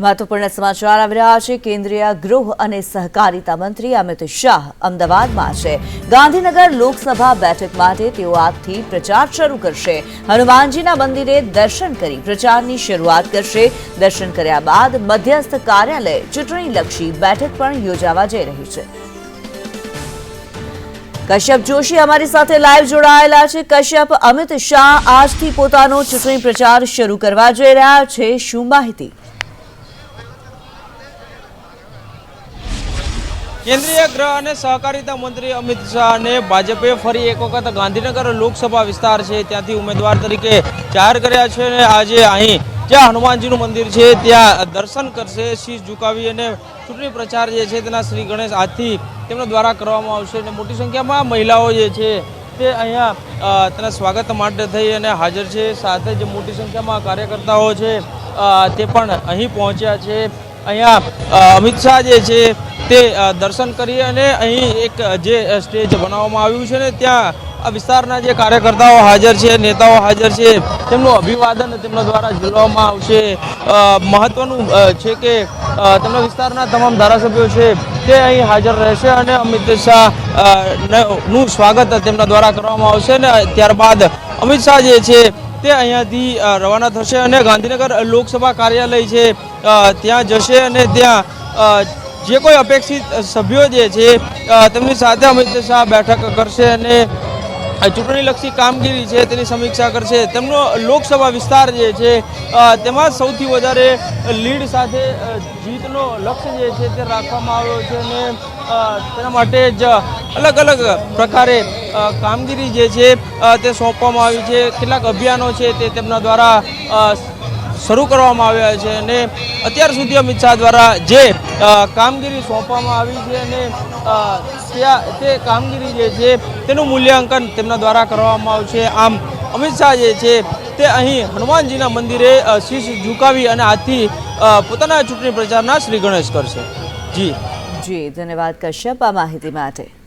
મહત્વપૂર્ણ સમાચાર આવી રહ્યા છે. કેન્દ્રીય ગૃહ અને સહકારિતા મંત્રી અમિત શાહ અમદાવાદમાં છે. ગાંધીનગર લોકસભા બેઠક માટે તેઓ આજથી પ્રચાર શરૂ કરશે. હનુમાનજીના મંદિરે દર્શન કરી પ્રચારની શરૂઆત કરશે. દર્શન કર્યા બાદ મધ્યસ્થ કાર્યાલય ચૂંટણીલક્ષી બેઠક પણ યોજાવા જઈ રહી છે. કશ્યપ જોશી અમારી સાથે લાઈવ જોડાયેલા છે. કશ્યપ, અમિત શાહ આજથી પોતાનો ચૂંટણી પ્રચાર શરૂ કરવા જઈ રહ્યા છે. શું માહિતી? કેન્દ્રીય ગૃહ અને સહકારિતા મંત્રી અમિત શાહને ભાજપે ફરી એક વખત ગાંધીનગર લોકસભા વિસ્તાર છે. ત્યાંથી ઉમેદવાર તરીકે જાહેર કર્યા છે અને આજે અહીં જ્યાં હનુમાનજીનું મંદિર છે, ત્યાં દર્શન કરશે. શીશ ઝુકાવી અને ચૂંટણી પ્રચાર જે છે તેના શ્રી ગણેશ આજથી તેમના દ્વારા કરવામાં આવશે અને મોટી સંખ્યામાં મહિલાઓ જે છે તે અહીંયા તેના સ્વાગત માટે થઈ અને હાજર છે. સાથે જે મોટી સંખ્યામાં કાર્યકર્તાઓ છે તે પણ અહીં પહોંચ્યા છે. અહીંયા અમિત શાહ જે છે તે દર્શન કરી અને અહીં એક જે સ્ટેજ બનાવવામાં આવ્યું છે ને, ત્યાં આ વિસ્તારના જે કાર્યકર્તાઓ હાજર છે, નેતાઓ હાજર છે, તેમનું અભિવાદન તેમના દ્વારા ઝીલવામાં આવશે. મહત્વનું છે કે તેમના વિસ્તારના તમામ ધારાસભ્યો છે તે અહીં હાજર રહેશે અને અમિત શાહનું સ્વાગત તેમના દ્વારા કરવામાં આવશે અને ત્યારબાદ અમિત શાહ જે છે તે અહીંયાથી રવાના થશે અને ગાંધીનગર લોકસભા કાર્યાલય છે ત્યાં જશે અને ત્યાં જે કોઈ અપેક્ષિત સભ્યો જે છે તેમની સાથે અમિત શાહ બેઠક કરશે અને ચૂંટણીલક્ષી કામગીરી છે, તેની સમીક્ષા કરશે. તેમનો લોકસભા વિસ્તાર જે છે તેમાં સૌથી વધારે લીડ સાથે જીતનો લક્ષ્ય જે છે તે રાખવામાં આવ્યો છે અને તેના માટે જ અલગ અલગ પ્રકારે કામગીરી જે છે તે સોંપવામાં આવી છે. કેટલાક અભિયાનો છે તે તેમના દ્વારા શરૂ કરવામાં આવ્યા છે અને અત્યાર સુધી અમિત શાહ દ્વારા જે કામગીરી સોંપવામાં આવી છે અને તે કામગીરી જે છે તેનું મૂલ્યાંકન તેમના દ્વારા કરવામાં આવશે આમ અમિત શાહ જે છે તે અહીં હનુમાનજીના મંદિરે શીશ ઝુકાવી અને આથી પોતાના ચૂંટણી પ્રચારના શ્રી ગણેશ કરશે જી. જી, ધન્યવાદ કશ્યપ આ માહિતી માટે.